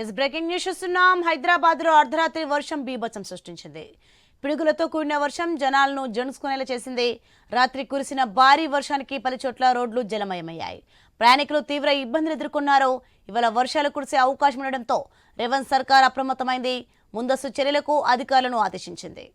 Yes breaking news చూస్తున్నాం. హైదరాబాద్లో అర్ధరాత్రి వర్షం బీభత్సం సృష్టించింది. పిడుగులతో కూడిన వర్షం జనాలను జణుసుకునేలా చేసింది. రాత్రి కురిసిన భారీ వర్షానికి పలు చోట్ల రోడ్లు జలమయమయ్యాయి. ప్రయాణికులు తీవ్ర ఇబ్బందులు ఎదుర్కొన్నారు. ఇవాళ వర్షాలు కురిసే అవకాశం ఉండడంతో రేవంత్ సర్కార్ అప్రమత్తమైంది. ముందస్తు చర్యలకు అధికారులను ఆదేశించింది.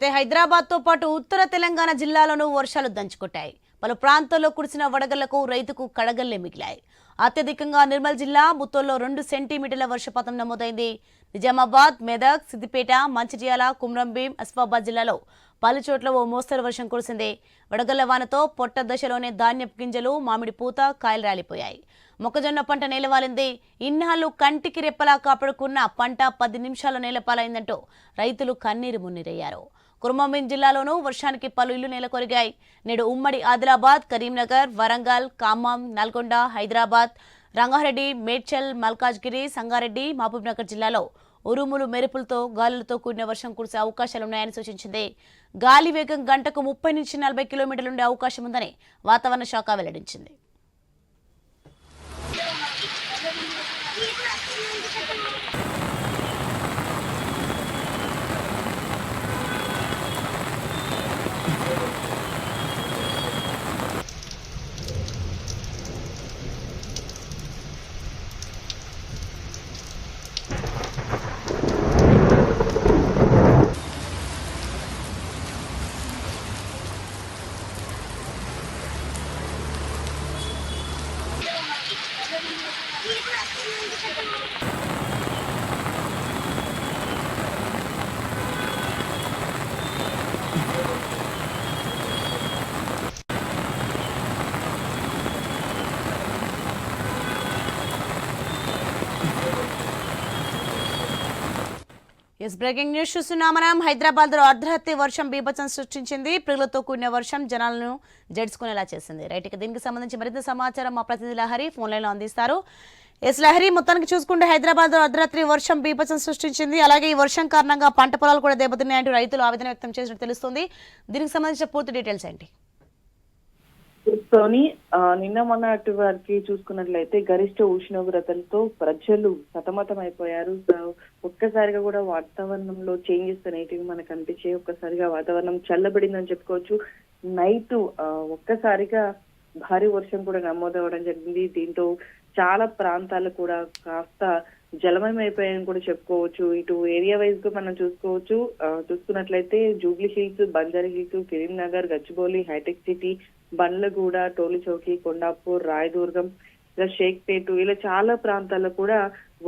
అయితే హైదరాబాద్తో పాటు ఉత్తర తెలంగాణ జిల్లాలోనూ వర్షాలు దంచుకొట్టాయి. పలు ప్రాంతాల్లో కురిసిన వడగళ్ళకు రైతుకు కడగల్లే మిగిలాయి. అత్యధికంగా నిర్మల్ జిల్లా ముత్తోల్లో రెండు సెంటీమీటర్ల వర్షపాతం నమోదైంది. నిజామాబాద్ మెదక్ సిద్దిపేట మంచిర్యాల కుమ్రంభీం అస్ఫాబాద్ జిల్లాలో పలు చోట్ల ఓ మోస్తరు వర్షం కురిసింది. వడగళ్ళ వానతో పొట్ట దశలోనే ధాన్యపు గింజలు మామిడి పూత కాయలు రాలిపోయాయి. మొక్కజొన్న పంట నేలవాలింది. ఇన్నాళ్ళు కంటికి రెప్పలా కాపాడుకున్న పంట పది నిమిషాల నేలపాలైందంటూ రైతులు కన్నీరు మున్నీరయ్యారు. కురుమంభీం జిల్లాలోనూ వర్షానికి పలు ఇళ్ళు నెలకొరిగాయి. నేడు ఉమ్మడి ఆదిలాబాద్ కరీంనగర్ వరంగల్ ఖమ్మం నల్గొండ హైదరాబాద్ రంగారెడ్డి మేడ్చల్ మల్కాజ్గిరి సంగారెడ్డి మహబూబ్నగర్ జిల్లాలో ఉరుములు మెరుపులతో గాలులతో కూడిన వర్షం కురిసే అవకాశాలున్నాయని సూచించింది. గాలి వేగం గంటకు ముప్పై నుంచి నలభై కిలోమీటర్లు ఉండే అవకాశం ఉందని వాతావరణ శాఖ వెల్లడించింది. ఎస్ బ్రేకింగ్ న్యూస్ చూస్తున్నాం మనం హైదరాబాద్లో అర్ధరాత్రి వర్షం బీభత్సం సృష్టించింది. ప్రిగులతో కూడిన వర్షం జనాలను జడుచుకునేలా చేసింది. రైట్ ఇక దీనికి సంబంధించి మరింత సమాచారం మా ప్రతినిధి లహరి ఫోన్ లైన్లో అందిస్తారు. ఎస్ లహరి మొత్తానికి చూసుకుంటే హైదరాబాద్లో అర్ధరాత్రి వర్షం బీభత్సం సృష్టించింది. అలాగే ఈ వర్షం కారణంగా పంట పొలాలు కూడా దెబ్బతిన్నాయంటూ రైతులు ఆవేదన వ్యక్తం చేసినట్టు తెలుస్తుంది. దీనికి సంబంధించిన పూర్తి డీటెయిల్స్ ఏంటి? తోని నిన్న మొన్నటి వారికి చూసుకున్నట్లయితే గరిష్ట ఉష్ణోగ్రతలతో ప్రజలు సతమతం అయిపోయారు ఒక్కసారిగా కూడా వాతావరణంలో చేంజెస్ అనేటివి మనకు అనిపించే ఒక్కసారిగా వాతావరణం చల్లబడిందని చెప్పుకోవచ్చు. నైట్ ఒక్కసారిగా భారీ వర్షం కూడా నమోదవడం జరిగింది. దీంతో చాలా ప్రాంతాలు కూడా కాస్త జలమయం అయిపోయాయని కూడా చెప్పుకోవచ్చు. ఇటు ఏరియా వైజ్గా మనం చూసుకోవచ్చు. చూసుకున్నట్లయితే జూబ్లీ హిల్స్ బంజారా హిల్స్ కరీంనగర్ గచ్చిబౌలి హైటెక్ సిటీ బండ్లగూడ టోలిచౌకి కొండాపూర్ రాయదుర్గం ఇలా షేక్పేటు ఇలా చాలా ప్రాంతాల్లో కూడా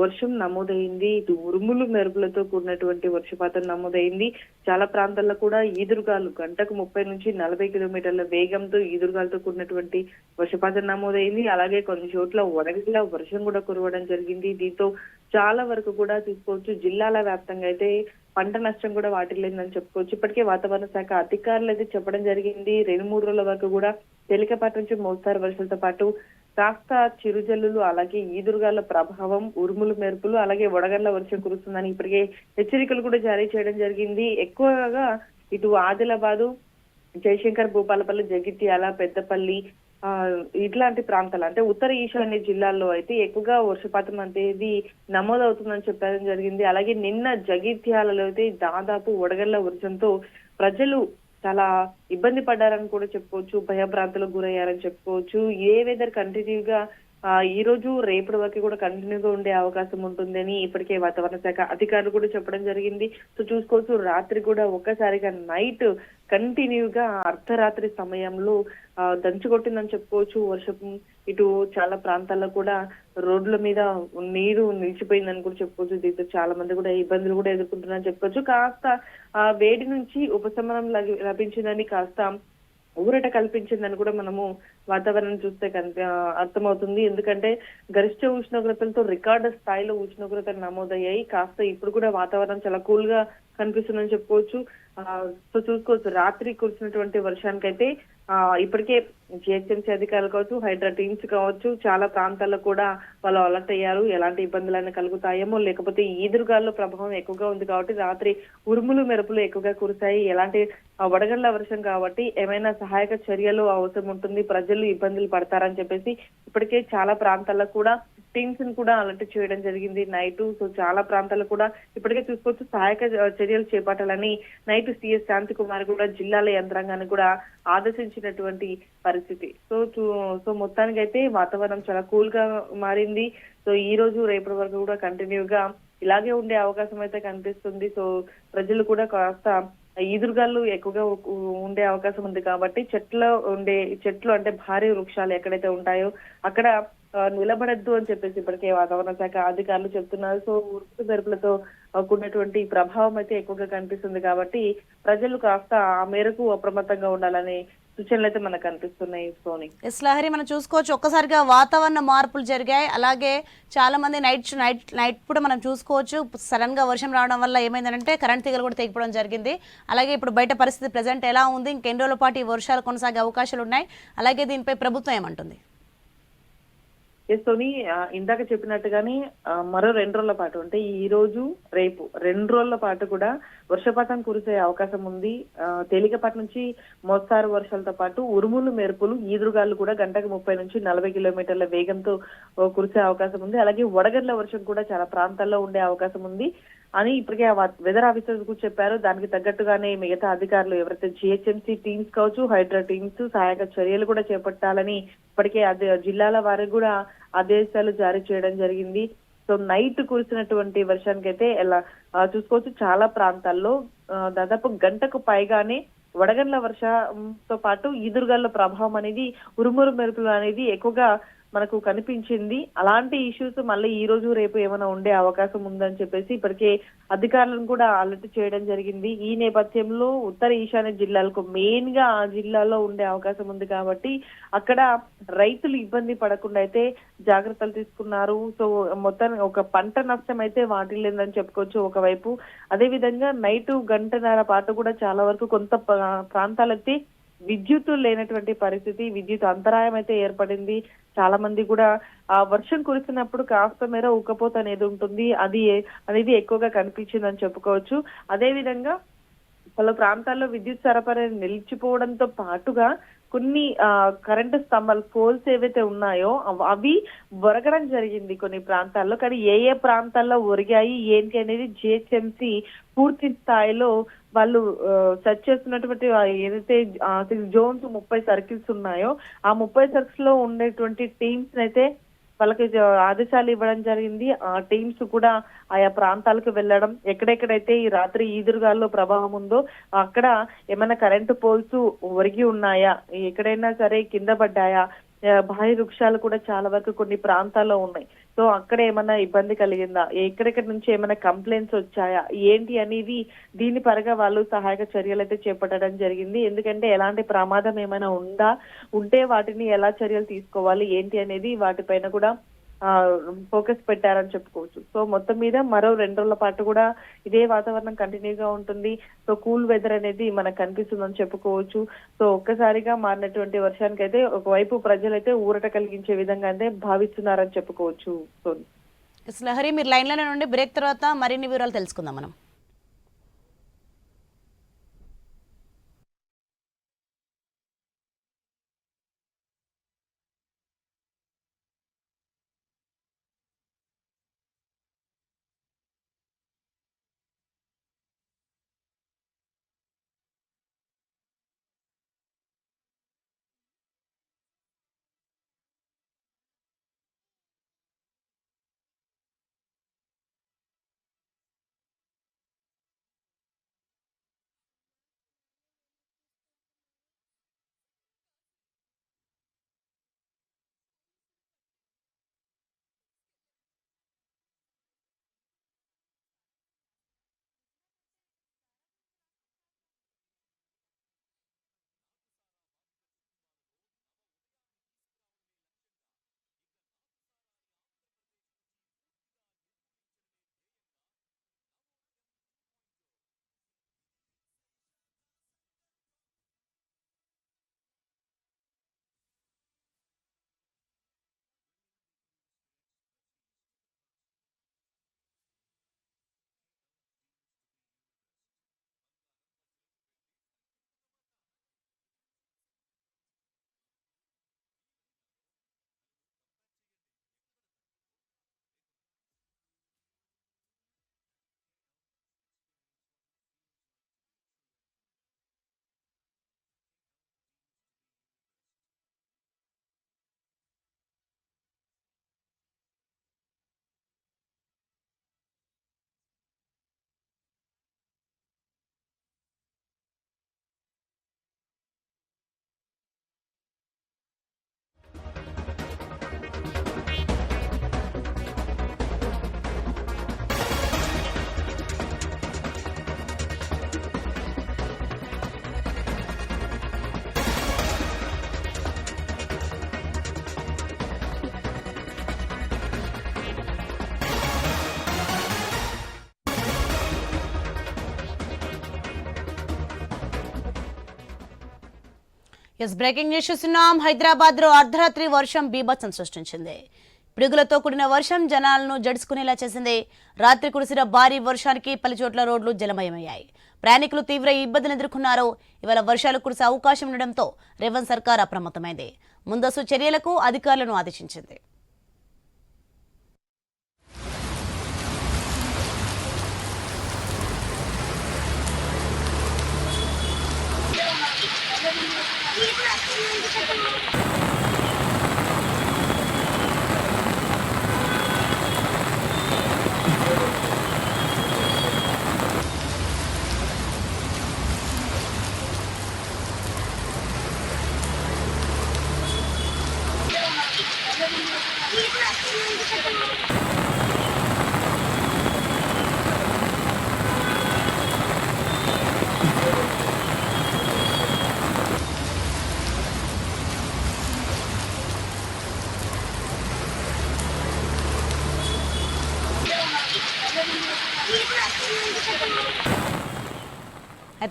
వర్షం నమోదైంది. ఇటు ఉరుములు మెరుపులతో కూడినటువంటి వర్షపాతం నమోదైంది. చాలా ప్రాంతాల్లో కూడా ఈదురుగాలు గంటకు ముప్పై నుంచి నలభై కిలోమీటర్ల వేగంతో ఈదురుగాలతో కూడినటువంటి వర్షపాతం నమోదైంది. అలాగే కొన్ని చోట్ల వడగల వర్షం కూడా కురవడం జరిగింది. దీంతో చాలా వరకు కూడా తీసుకోవచ్చు జిల్లాల వ్యాప్తంగా అయితే పంట నష్టం కూడా వాటిల్లిందని చెప్పుకోవచ్చు. ఇప్పటికే వాతావరణ శాఖ అధికారులు అయితే చెప్పడం జరిగింది. రెండు మూడు రోజుల వరకు కూడా తేలికపాటి నుంచి మోస్తారు. వర్షాలతో పాటు కాస్త చిరుజల్లులు అలాగే ఈదురుగాల ప్రభావం ఉరుములు మెరుపులు అలాగే వడగళ్ళ వర్షం కురుస్తుందని ఇప్పటికే హెచ్చరికలు కూడా జారీ చేయడం జరిగింది. ఎక్కువగా ఇటు ఆదిలాబాదు జయశంకర్ భూపాలపల్లి జగిత్యాల పెద్దపల్లి ఇట్లాంటి ప్రాంతాలు. అంటే ఉత్తర ఈశాన్య జిల్లాల్లో అయితే ఎక్కువగా వర్షపాతం అనేది నమోదవుతుందని చెప్పడం జరిగింది. అలాగే నిన్న జగిత్యాలలో అయితే దాదాపు వడగళ్ళ వర్షంతో ప్రజలు చాలా ఇబ్బంది పడ్డారని కూడా చెప్పుకోవచ్చు. భయభ్రాంతులకు గురయ్యారని చెప్పుకోవచ్చు. ఏ వెదర్ కంటిన్యూగా గా ఈ రోజు రేపటి వరకు కూడా కంటిన్యూగా ఉండే అవకాశం ఉంటుందని ఇప్పటికే వాతావరణ శాఖ అధికారులు కూడా చెప్పడం జరిగింది. సో చూసుకోవచ్చు రాత్రి కూడా ఒక్కసారిగా నైట్ కంటిన్యూగా అర్ధరాత్రి సమయంలో దంచుకొట్టిందని చెప్పుకోవచ్చు. వర్షం ఇటు చాలా ప్రాంతాల్లో కూడా రోడ్ల మీద నీరు నిలిచిపోయిందని కూడా చెప్పుకోవచ్చు. దీంతో చాలా మంది కూడా ఇబ్బందులు కూడా ఎదుర్కొంటున్నారని చెప్పుకోవచ్చు. కాస్త ఆ వేడి నుంచి ఉపశమనం లభించిందని కాస్త ఊరట కల్పించిందని కూడా మనము వాతావరణం చూస్తే కనుక అర్థమవుతుంది. ఎందుకంటే గరిష్ట ఉష్ణోగ్రతలతో రికార్డు స్థాయిలో ఉష్ణోగ్రతలు నమోదయ్యాయి. కాస్త ఇప్పుడు కూడా వాతావరణం చాలా కూల్గా కనిపిస్తుందని చెప్పుకోవచ్చు. ఆ, సో చూసుకోవచ్చు. రాత్రి కురిసినటువంటి వర్షానికైతే ఇప్పటికే జిహెచ్ఎంసీ అధికారులు కావచ్చు హైడ్రా టీమ్స్ కావచ్చు చాలా ప్రాంతాల్లో కూడా వాళ్ళు అలర్ట్ అయ్యారు. ఎలాంటి ఇబ్బందులైనా కలుగుతాయేమో లేకపోతే ఈదురుగాల్లో ప్రభావం ఎక్కువగా ఉంది కాబట్టి రాత్రి ఉరుములు మెరుపులు ఎక్కువగా కురిశాయి. ఎలాంటి వడగండ్ల వడగళ్ళ వర్షం కాబట్టి ఏమైనా సహాయక చర్యలు అవసరం ఉంటుంది ప్రజలు ఇబ్బందులు పడతారని చెప్పేసి ఇప్పటికే చాలా ప్రాంతాల్లో కూడా టీమ్స్ని కూడా అలర్ట్ చేయడం జరిగింది. నైట్ సో చాలా ప్రాంతాల్లో కూడా ఇప్పటికే చూసుకోవచ్చు సహాయక చర్యలు చేపట్టాలని నైట్ సిఎస్ శాంతి కుమార్ కూడా జిల్లాల యంత్రాంగాన్ని కూడా ఆదేశించినటువంటి పరిస్థితి. సో చూ- సో మొత్తానికైతే వాతావరణం చాలా కూల్గా మారింది. సో ఈ రోజు రేపటి వరకు కూడా కంటిన్యూగా ఇలాగే ఉండే అవకాశం అయితే కనిపిస్తుంది. సో ప్రజలు కూడా కాస్త ఈదురుగాలు ఎక్కువగా ఉండే అవకాశం ఉంది కాబట్టి చెట్లు ఉండే చెట్లు అంటే భారీ వృక్షాలు ఎక్కడైతే ఉంటాయో అక్కడ నిలబడద్దు అని చెప్పేసి ఇప్పటికే వాతావరణ శాఖ అధికారులు చెప్తున్నారు. సో ఉరుకు మెరుపులతో కూడినటువంటి ప్రభావం అయితే ఎక్కువగా కనిపిస్తుంది కాబట్టి ప్రజలు కాస్త ఆ మేరకు అప్రమత్తంగా ఉండాలనే సూచనలు అయితే మనకు కనిపిస్తున్నాయి సోని. ఎస్ లహరి మనం చూసుకోవచ్చు. ఒక్కసారిగా వాతావరణ మార్పులు జరిగాయి. అలాగే చాలా మంది నైట్ నైట్ నైట్ కూడా మనం చూసుకోవచ్చు. సడన్గా వర్షం రావడం వల్ల ఏమైందంటే కరెంట్ తీగలు కూడా తెగిపోవడం జరిగింది. అలాగే ఇప్పుడు బయట పరిస్థితి ప్రజెంట్ ఎలా ఉంది? ఇంకెన్ని రోజుల పాటు ఈ వర్షాలు కొనసాగే అవకాశాలు ఉన్నాయి? అలాగే దీనిపై ప్రభుత్వం ఏమంటుంది? ఎస్ సోని ఆ, ఇందాక చెప్పినట్టుగానే మరో రెండు రోజుల పాటు అంటే ఈ రోజు రేపు రెండు రోజుల పాటు కూడా వర్షపాతం కురిసే అవకాశం ఉంది. ఆ, తేలికపాటి నుంచి మోస్తారు వర్షాలతో పాటు ఉరుములు మెరుపులు ఈదురుగాలు కూడా గంటకు ముప్పై నుంచి నలభై కిలోమీటర్ల వేగంతో కురిసే అవకాశం ఉంది. అలాగే వడగడ్ల వర్షం కూడా చాలా ప్రాంతాల్లో ఉండే అవకాశం ఉంది. అని ఇప్పటికే ఆ వెదర్ ఆఫీసర్స్ కూడా చెప్పారు. దానికి తగ్గట్టుగానే మిగతా అధికారులు ఎవరైతే జిహెచ్ఎంసీ టీమ్స్ కావచ్చు హైడ్రా టీమ్స్ సహాయక చర్యలు కూడా చేపట్టాలని ఇప్పటికే అదే జిల్లాల వారికి కూడా ఆదేశాలు జారీ చేయడం జరిగింది. సో నైట్ కురిసినటువంటి వర్షానికైతే ఎలా చూసుకోవచ్చు. చాలా ప్రాంతాల్లో దాదాపు గంటకు పైగానే వడగండ్ల వర్షంతో పాటు ఈదురుగాల ప్రభావం అనేది ఉరుమురు మెరుపులు అనేది ఎక్కువగా మనకు కనిపించింది. అలాంటి ఇష్యూస్ మళ్ళీ ఈ రోజు రేపు ఏమైనా ఉండే అవకాశం ఉందని చెప్పేసి ఇప్పటికే అధికారులను కూడా అలర్ట్ చేయడం జరిగింది. ఈ నేపథ్యంలో ఉత్తర ఈశాన్య జిల్లాలకు మెయిన్గా ఆ జిల్లాలో ఉండే అవకాశం ఉంది కాబట్టి అక్కడ రైతులు ఇబ్బంది పడకుండా అయితే జాగ్రత్తలు తీసుకున్నారు. సో మొత్తం ఒక పంట నష్టం అయితే వాటిల్లేదని చెప్పుకోవచ్చు ఒకవైపు. అదే విధంగా నైట్ గంటన్నర పాటు కూడా చాలా వరకు కొంత ప్రా- ప్రాంతాలైతే విద్యుత్ లేనటువంటి పరిస్థితి విద్యుత్ అంతరాయం అయితే ఏర్పడింది. చాలా మంది కూడా ఆ వర్షం కురిసినప్పుడు కాస్త మేర ఉక్కపోత అనేది ఉంటుంది. అది అనేది ఎక్కువగా కనిపించిందని చెప్పుకోవచ్చు. అదే విధంగా పలు ప్రాంతాల్లో విద్యుత్ సరఫరా నిలిచిపోవడంతో పాటుగా కొన్ని ఆ, కరెంటు స్తంభాలు పోల్స్ ఏవైతే ఉన్నాయో అవి ఒరగడం జరిగింది కొన్ని ప్రాంతాల్లో. కానీ ఏ ఏ ప్రాంతాల్లో ఒరిగాయి ఏంటి అనేది జిహెచ్ఎంసి పూర్తి స్థాయిలో వాళ్ళు సెర్చ్ చేస్తున్నటువంటి ఏదైతే ఏదైతే జోన్స్ ముప్పై సర్కిల్స్ ఉన్నాయో ఆ ముప్పై సర్కిల్స్లో ఉండేటువంటి టీమ్స్ అయితే వాళ్ళకి ఆదేశాలు ఇవ్వడం జరిగింది. ఆ టీమ్స్ కూడా ఆయా ప్రాంతాలకు వెళ్ళడం ఎక్కడెక్కడైతే ఈ రాత్రి ఈదురుగాల్లో ప్రభావం ఉందో అక్కడ ఏమైనా కరెంటు పోల్స్ ఒరిగి ఉన్నాయా ఎక్కడైనా సరే కింద పడ్డాయా భారీ వృక్షాలు కూడా చాలా వరకు కొన్ని ప్రాంతాల్లో ఉన్నాయి. సో అక్కడ ఏమైనా ఇబ్బంది కలిగిందా? ఎక్కడెక్కడి నుంచి ఏమైనా కంప్లైంట్స్ వచ్చాయా? ఏంటి అనేది దీని పరంగా వాళ్ళు సహాయక చర్యలు అయితే చేపట్టడం జరిగింది. ఎందుకంటే ఎలాంటి ప్రమాదం ఏమైనా ఉందా? ఉంటే వాటిని ఎలా చర్యలు తీసుకోవాలి? ఏంటి అనేది వాటిపైన కూడా ఫోకస్ పెట్టారని చెప్పుకోవచ్చు. సో మొత్తం మీద మరో రెండు రోజుల పాటు కూడా ఇదే వాతావరణం కంటిన్యూగా ఉంటుంది. సో కూల్ వెదర్ అనేది మనకు కనిపిస్తుందని చెప్పుకోవచ్చు. సో ఒక్కసారిగా మారినటువంటి వర్షానికి అయితే ఒకవైపు ప్రజలైతే ఊరట కలిగించే విధంగా అయితే భావిస్తున్నారని చెప్పుకోవచ్చు సో లహరి మీరు లైన్లోనే నుండి బ్రేక్ తర్వాత మరిన్ని వివరాలు తెలుసుకుందాం మనం. ఎస్ బ్రేకింగ్ న్యూస్ చూస్తున్నాం. హైదరాబాద్లో అర్ధరాత్రి వర్షం బీభత్సం సృష్టించింది. పిడుగులతో కూడిన వర్షం జనాలను జడుచుకునేలా చేసింది. రాత్రి కురిసిన భారీ వర్షానికి పలు చోట్ల రోడ్లు జలమయమయ్యాయి. ప్రయాణికులు తీవ్ర ఇబ్బందులు ఎదుర్కొన్నారు. ఇవాళ వర్షాలు కురిసే అవకాశం ఉండడంతో రేవంత్ సర్కార్ అప్రమత్తమైంది. ముందస్తు చర్యలకు అధికారులను ఆదేశించింది. Thank you.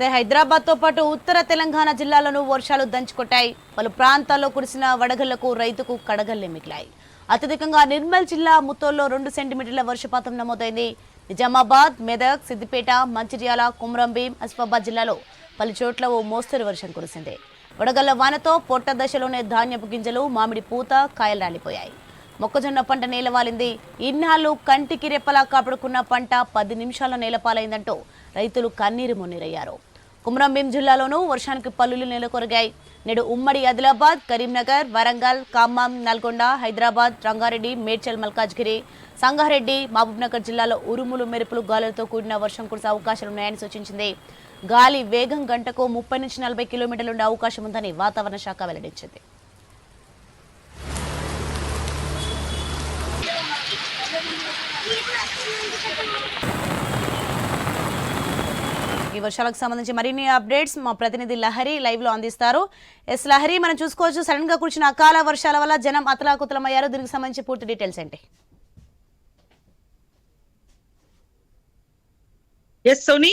అయితే హైదరాబాద్తో పాటు ఉత్తర తెలంగాణ జిల్లాలను వర్షాలు దంచుకొట్టాయి. పలు ప్రాంతాల్లో కురిసిన వడగళ్ళకు రైతుకు కడగల్లే మిగిలాయి. అత్యధికంగా నిర్మల్ జిల్లా ముత్తోల్లో రెండు సెంటీమీటర్ల వర్షపాతం నమోదైంది. నిజామాబాద్ మెదక్ సిద్దిపేట మంచిర్యాల కుమ్రంభీం అసిఫాబాద్ జిల్లాలో పలు చోట్ల ఓ మోస్తరు వర్షం కురిసింది. వడగళ్ళ వానతో పొట్ట దశలోనే ధాన్యపు గింజలు మామిడి పూత కాయలు రాలిపోయాయి. మొక్కజొన్న పంట నేలవాలింది. ఇన్నాళ్ళు కంటికి రెప్పలా కాపాడుకున్న పంట పది నిమిషాల నేలపాలైందంటూ రైతులు కన్నీరు మున్నీరయ్యారు. కుమరంభీం జిల్లాలోనూ వర్షానికి పల్లులు నెలకొరిగాయి. నేడు ఉమ్మడి ఆదిలాబాద్ కరీంనగర్ వరంగల్ ఖమ్మం నల్గొండ హైదరాబాద్ రంగారెడ్డి మేడ్చల్ మల్కాజ్గిరి సంగారెడ్డి మహబూబ్నగర్ జిల్లాలో ఉరుములు మెరుపులు గాలులతో కూడిన వర్షం కురిసే అవకాశాలున్నాయని సూచించింది. గాలి వేగం గంటకు ముప్పై నుంచి నలభై కిలోమీటర్లు ఉండే అవకాశం ఉందని వాతావరణ శాఖ వెల్లడించింది. ఈ వర్షాలకు సంబంధించి మరిన్ని అప్డేట్స్ మా ప్రతినిధి లహరి లైవ్లో అందిస్తారు. ఎస్ లహరి మనం చూసుకోవచ్చు సడన్గా కూర్చున్న అకాల వర్షాల వల్ల జనం అతలాకుతలమయ్యారు. దీనికి సంబంధించి పూర్తి డీటెయిల్స్ ఏంటి? ఎస్ సోని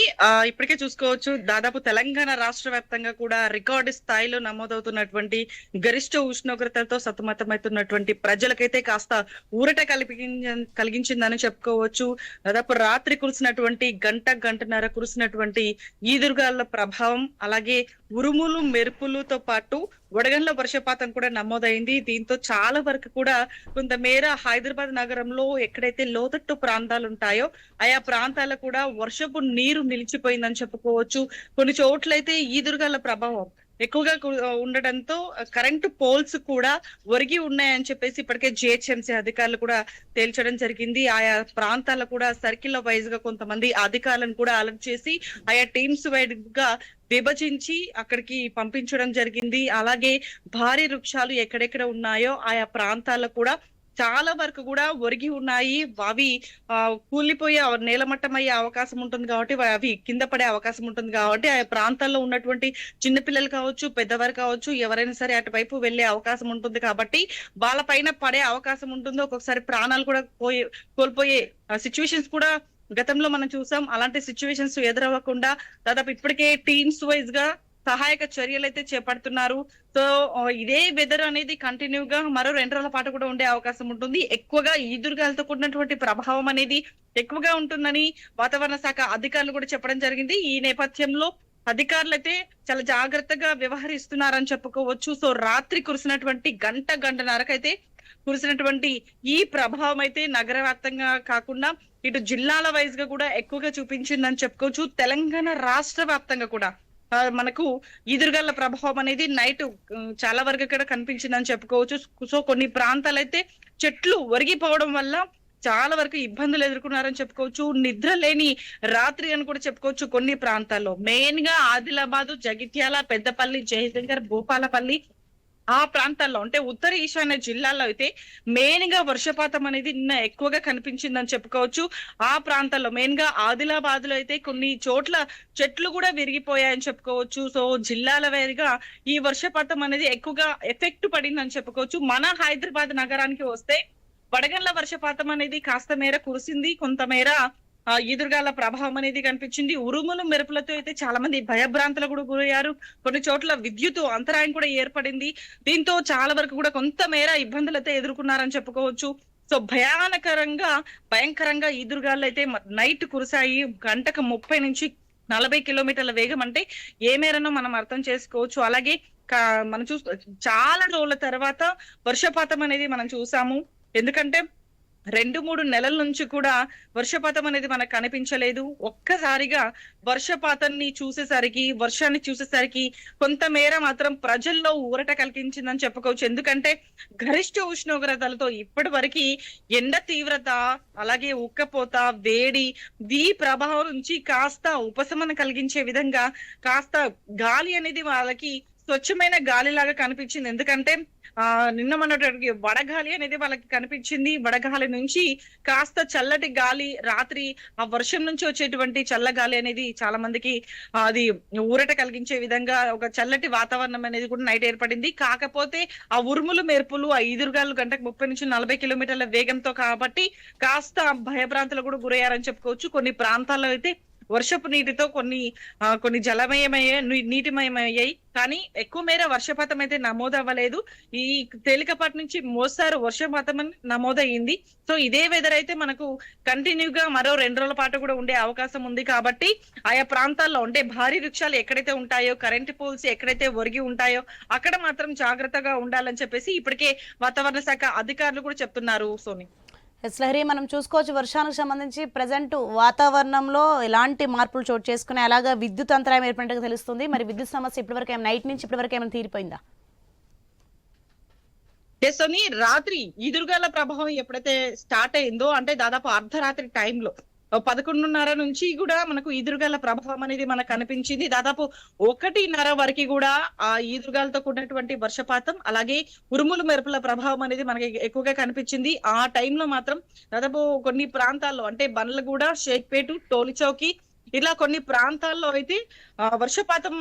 ఇప్పటికే చూసుకోవచ్చు. దాదాపు తెలంగాణ రాష్ట్ర వ్యాప్తంగా కూడా రికార్డు స్థాయిలో నమోదవుతున్నటువంటి గరిష్ట ఉష్ణోగ్రతలతో సతమతమవుతున్నటువంటి ప్రజలకైతే కాస్త ఊరట కలిగించ కలిగించిందని చెప్పుకోవచ్చు. దాదాపు రాత్రి కురిసినటువంటి గంట గంటన్నర కురిసినటువంటి ఈదురుగాల ప్రభావం అలాగే ఉరుములు మెరుపులతో పాటు వడగండ్ల వర్షపాతం కూడా నమోదైంది. దీంతో చాలా వరకు కూడా కొంతమేర హైదరాబాద్ నగరంలో ఎక్కడైతే లోతట్టు ప్రాంతాలు ఉంటాయో ఆయా ప్రాంతాల కూడా వర్షపు నీరు నిలిచిపోయిందని చెప్పుకోవచ్చు. కొన్ని చోట్లయితే ఈదురుగాల ప్రభావం ఎక్కువగా ఉండడంతో కరెంటు పోల్స్ కూడా ఒరిగి ఉన్నాయని చెప్పేసి ఇప్పటికే జిహెచ్ఎంసీ అధికారులు కూడా తేల్చడం జరిగింది. ఆయా ప్రాంతాల కూడా సర్కిల్ వైజ్గా కొంతమంది అధికారులను కూడా అలర్ట్ చేసి ఆయా టీమ్స్ వైడ్గా విభజించి అక్కడికి పంపించడం జరిగింది. అలాగే భారీ వృక్షాలు ఎక్కడెక్కడ ఉన్నాయో ఆయా ప్రాంతాల్లో కూడా చాలా వరకు కూడా ఒరిగి ఉన్నాయి. అవి ఆ, కూలిపోయే నేలమట్టం అయ్యే అవకాశం ఉంటుంది కాబట్టి అవి కింద పడే అవకాశం ఉంటుంది కాబట్టి ఆ ప్రాంతాల్లో ఉన్నటువంటి చిన్నపిల్లలు కావచ్చు పెద్దవారు కావచ్చు ఎవరైనా సరే అటువైపు వెళ్ళే అవకాశం ఉంటుంది కాబట్టి వాళ్ళపైన పడే అవకాశం ఉంటుంది. ఒక్కొక్కసారి ప్రాణాలు కూడా పోయే కోల్పోయే సిచ్యువేషన్స్ కూడా గతంలో మనం చూసాం. అలాంటి సిచ్యువేషన్స్ ఎదురవ్వకుండా దాదాపు ఇప్పటికే టీమ్స్ వైజ్గా సహాయక చర్యలు అయితే చేపడుతున్నారు. సో ఇదే వెదర్ అనేది కంటిన్యూ గా మరో రెండు రోజుల పాటు కూడా ఉండే అవకాశం ఉంటుంది. ఎక్కువగా ఈదురుగాలతో కూడినటువంటి ప్రభావం అనేది ఎక్కువగా ఉంటుందని వాతావరణ శాఖ అధికారులు కూడా చెప్పడం జరిగింది. ఈ నేపథ్యంలో అధికారులు అయితే చాలా జాగ్రత్తగా వ్యవహరిస్తున్నారని చెప్పుకోవచ్చు. సో రాత్రి కురిసినటువంటి గంట గంటన్నరకైతే కురిసినటువంటి ఈ ప్రభావం అయితే నగర వ్యాప్తంగా కాకుండా ఇటు జిల్లాల వైజ్గా కూడా ఎక్కువగా చూపించిందని చెప్పుకోవచ్చు. తెలంగాణ రాష్ట్ర వ్యాప్తంగా కూడా మనకు ఈదురుగల్ల ప్రభావం అనేది నైట్ చాలా వరకు ఇక్కడ కనిపించిందని చెప్పుకోవచ్చు. సో కొన్ని ప్రాంతాలు అయితే చెట్లు ఒరిగిపోవడం వల్ల చాలా వరకు ఇబ్బందులు ఎదుర్కొన్నారని చెప్పుకోవచ్చు. నిద్ర లేని రాత్రి అని కూడా చెప్పుకోవచ్చు కొన్ని ప్రాంతాల్లో. మెయిన్గా ఆదిలాబాద్ జగిత్యాల పెద్దపల్లి జయశంకర్ భూపాలపల్లి ఆ ప్రాంతాల్లో అంటే ఉత్తర ఈశాన్య జిల్లాల్లో అయితే మెయిన్గా వర్షపాతం అనేది నిన్న ఎక్కువగా కనిపించిందని చెప్పుకోవచ్చు. ఆ ప్రాంతాల్లో మెయిన్గా ఆదిలాబాద్లో అయితే కొన్ని చోట్ల చెట్లు కూడా విరిగిపోయాయని చెప్పుకోవచ్చు. సో జిల్లాల వేరుగా ఈ వర్షపాతం అనేది ఎక్కువగా ఎఫెక్ట్ పడిందని చెప్పుకోవచ్చు. మన హైదరాబాద్ నగరానికి వస్తే వడగండ్ల వర్షపాతం అనేది కాస్త మేర కురిసింది. కొంతమేర ఈదురుగాల ప్రభావం అనేది కనిపించింది. ఉరుములు మెరుపులతో అయితే చాలా మంది భయభ్రాంతులకు కూడా గురయ్యారు. కొన్ని చోట్ల విద్యుత్ అంతరాయం కూడా ఏర్పడింది. దీంతో చాలా వరకు కూడా కొంత మేర ఇబ్బందులు అయితే ఎదుర్కొన్నారని చెప్పుకోవచ్చు. సో భయానకరంగా భయంకరంగా ఈదురుగాలు అయితే నైట్ కురిసాయి గంటకు ముప్పై నుంచి నలభై కిలోమీటర్ల వేగం అంటే ఏ మేరనో మనం అర్థం చేసుకోవచ్చు. అలాగే మనం చూ చాలా రోజుల తర్వాత వర్షపాతం అనేది మనం చూసాము. ఎందుకంటే రెండు మూడు నెలల నుంచి కూడా వర్షపాతం అనేది మనకు కనిపించలేదు. ఒక్కసారిగా వర్షపాతాన్ని చూసేసరికి వర్షాన్ని చూసేసరికి కొంతమేర మాత్రం ప్రజల్లో ఊరట కలిగించిందని చెప్పుకోవచ్చు. ఎందుకంటే గరిష్ట ఉష్ణోగ్రతలతో ఇప్పటి వరకు ఎండ తీవ్రత అలాగే ఉక్కపోత వేడి దీ ప్రభావం నుంచి కాస్త ఉపశమనం కలిగించే విధంగా కాస్త గాలి అనేది వాళ్ళకి స్వచ్ఛమైన గాలిలాగా కనిపించింది. ఎందుకంటే ఆ నిన్న మొన్నటి వడగాలి అనేది వాళ్ళకి కనిపించింది. వడగాలి నుంచి కాస్త చల్లటి గాలి రాత్రి ఆ వర్షం నుంచి వచ్చేటువంటి చల్లగాలి అనేది చాలా మందికి అది ఊరట కలిగించే విధంగా ఒక చల్లటి వాతావరణం అనేది కూడా నైట్ ఏర్పడింది. కాకపోతే ఆ ఉరుములు మెరుపులు ఆ ఈదురుగాలు గంటకు ముప్పై నుంచి నలభై కిలోమీటర్ల వేగంతో కాబట్టి కాస్త భయభ్రాంతులు కూడా గురయ్యారని చెప్పుకోవచ్చు. కొన్ని ప్రాంతాల్లో అయితే వర్షపు నీటితో కొన్ని కొన్ని జలమయమయ్యాయి నీటిమయమయ్యాయి. కానీ ఎక్కువ మేర వర్షపాతం అయితే నమోదు అవ్వలేదు ఈ తేలికపాటి నుంచి మోస్తారు వర్షపాతం నమోదయ్యింది. సో ఇదే వెదర్ అయితే మనకు కంటిన్యూగా మరో రెండు రోజుల పాటు కూడా ఉండే అవకాశం ఉంది కాబట్టి ఆయా ప్రాంతాల్లో అంటే భారీ వృక్షాలు ఎక్కడైతే ఉంటాయో కరెంట్ పోల్స్ ఎక్కడైతే ఒరిగి ఉంటాయో అక్కడ మాత్రం జాగ్రత్తగా ఉండాలని చెప్పేసి ఇప్పటికే వాతావరణ శాఖ అధికారులు కూడా చెప్తున్నారు సోని. ఎస్ లహరి మనం చూసుకోవచ్చు వర్షానికి సంబంధించి ప్రజెంట్ వాతావరణంలో ఎలాంటి మార్పులు చోటు చేసుకునే అలాగా విద్యుత్ అంతరాయం ఏర్పడినట్టుగా తెలుస్తుంది. మరి విద్యుత్ సమస్య ఇప్పటివరకు ఏమైనా నైట్ నుంచి ఇప్పటివరకు ఏమైనా తీరిపోయిందా? ఎస్ అని రాత్రి ఈదురుగాల ప్రభావం ఎప్పుడైతే స్టార్ట్ అయిందో అంటే దాదాపు అర్ధరాత్రి టైంలో పదకొండున్నర నుంచి కూడా మనకు ఈదురుగాల ప్రభావం అనేది మనకు కనిపించింది దాదాపు ఒకటిన్నర వరకు కూడా ఆ ఈదురుగాలతో కూడినటువంటి వర్షపాతం అలాగే ఉరుములు మెరుపుల ప్రభావం అనేది మనకి ఎక్కువగా కనిపించింది. ఆ టైంలో మాత్రం దాదాపు కొన్ని ప్రాంతాల్లో అంటే బండ్లగూడ షేక్పేట టోలిచౌకి ఇలా కొన్ని ప్రాంతాల్లో అయితే వర్షపాతం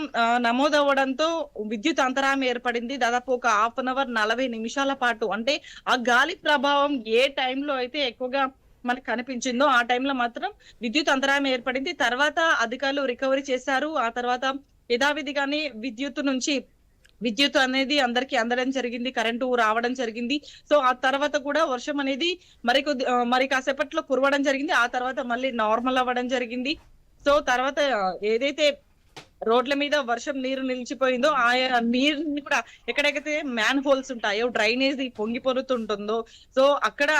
నమోదవడంతో నమోదవ్వడంతో విద్యుత్ అంతరాయం ఏర్పడింది. దాదాపు ఒక హాఫ్ అన్ అవర్ నలభై నిమిషాల పాటు అంటే ఆ గాలి ప్రభావం ఏ టైంలో అయితే ఎక్కువగా మనకు కనిపించిందో ఆ టైంలో మాత్రం విద్యుత్ అంతరాయం ఏర్పడింది. తర్వాత అధికారులు రికవరీ చేశారు. ఆ తర్వాత యథావిధిగానే విద్యుత్ నుంచి విద్యుత్ అనేది అందరికి అందడం జరిగింది. కరెంటు రావడం జరిగింది. సో ఆ తర్వాత కూడా వర్షం అనేది మరి కొద్ది మరి కాసేపట్లో కురవడం జరిగింది. ఆ తర్వాత మళ్ళీ నార్మల్ అవ్వడం జరిగింది. సో తర్వాత ఏదైతే రోడ్ల మీద వర్షం నీరు నిలిచిపోయిందో ఆయా నీరుని కూడా ఎక్కడెక్కడైతే మ్యాన్ హోల్స్ ఉంటాయో డ్రైనేజ్ పొంగిపోతుంటుందో సో అక్కడ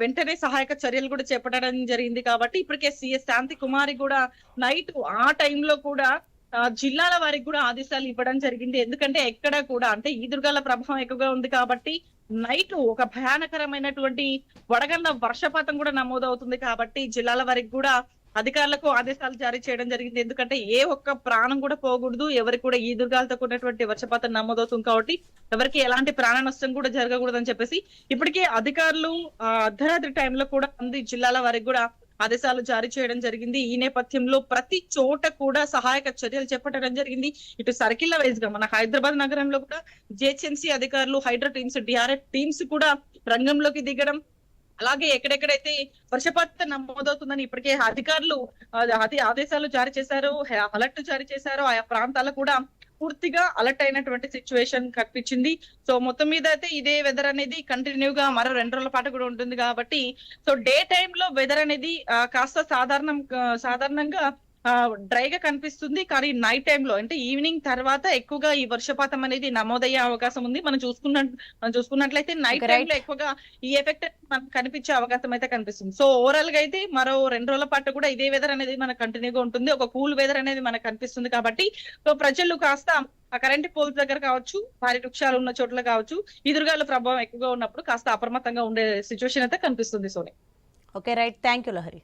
వెంటనే సహాయక చర్యలు కూడా చేపట్టడం జరిగింది కాబట్టి ఇప్పటికే సిఎస్ శాంతి కుమారి కూడా నైట్ ఆ టైంలో కూడా జిల్లాల వారికి కూడా ఆదేశాలు ఇవ్వడం జరిగింది. ఎందుకంటే ఎక్కడ కూడా అంటే ఈదురుగాల ప్రభావం ఎక్కువగా ఉంది కాబట్టి నైట్ ఒక భయానకరమైనటువంటి వడగండ్ల వర్షపాతం కూడా నమోదవుతుంది కాబట్టి జిల్లాల వారికి కూడా అధికారులకు ఆదేశాలు జారీ చేయడం జరిగింది. ఎందుకంటే ఏ ఒక్క ప్రాణం కూడా పోకూడదు. ఎవరికి కూడా ఈ దుర్గాలతో కూడినటువంటి వర్షపాతం నమోదవుతుంది కాబట్టి ఎవరికి ఎలాంటి ప్రాణ నష్టం కూడా జరగకూడదు అని చెప్పేసి ఇప్పటికే అధికారులు అర్ధరాత్రి టైంలో కూడా అంది జిల్లాల వారికి కూడా ఆదేశాలు జారీ చేయడం జరిగింది. ఈ నేపథ్యంలో ప్రతి చోట కూడా సహాయక చర్యలు చేపట్టడం జరిగింది. ఇటు సర్కిల్ వైజ్గా మన హైదరాబాద్ నగరంలో కూడా జేహెచ్ఎంసీ అధికారులు హైడ్రా టీమ్స్ డిఆర్ఎఫ్ టీమ్స్ కూడా రంగంలోకి దిగడం అలాగే ఎక్కడెక్కడైతే వర్షపాతం నమోదవుతుందని ఇప్పటికే అధికారులు ఆదేశాలు జారీ చేశారు అలర్ట్ జారీ చేశారు. ఆయా ప్రాంతాలకు కూడా పూర్తిగా అలర్ట్ అయినటువంటి సిచ్యువేషన్ కనిపించింది. సో మొత్తం మీద అయితే ఇదే వెదర్ అనేది కంటిన్యూ గా మరో రెండు రోజుల పాటు కూడా ఉంటుంది కాబట్టి సో డే టైమ్లో వెదర్ అనేది కాస్త సాధారణం సాధారణంగా డ్రైగా కనిపిస్తుంది కానీ నైట్ టైమ్లో అంటే ఈవినింగ్ తర్వాత ఎక్కువగా ఈ వర్షపాతం అనేది నమోదయ్యే అవకాశం ఉంది. మనం చూసుకున్న మనం చూసుకున్నట్లయితే నైట్ Okay, టైమ్ right. లో ఎక్కువగా ఈ ఎఫెక్ట్ మనకు కనిపించే అవకాశం అయితే కనిపిస్తుంది. సో ఓవరాల్గా అయితే మరో రెండు రోజుల పాటు కూడా ఇదే వెదర్ అనేది మనకు కంటిన్యూగా ఉంటుంది. ఒక కూల్ వెదర్ అనేది మనకు కనిపిస్తుంది కాబట్టి సో ప్రజలు కాస్త ఆ కరెంట్ పోల్స్ దగ్గర కావచ్చు భారీ వృక్షాలు ఉన్న చోట్ల కావచ్చు ఎదురుగాల ప్రభావం ఎక్కువగా ఉన్నప్పుడు కాస్త అప్రమత్తంగా ఉండే సిచ్యువేషన్ అయితే కనిపిస్తుంది Soni. Okay right. Thank you Lahari.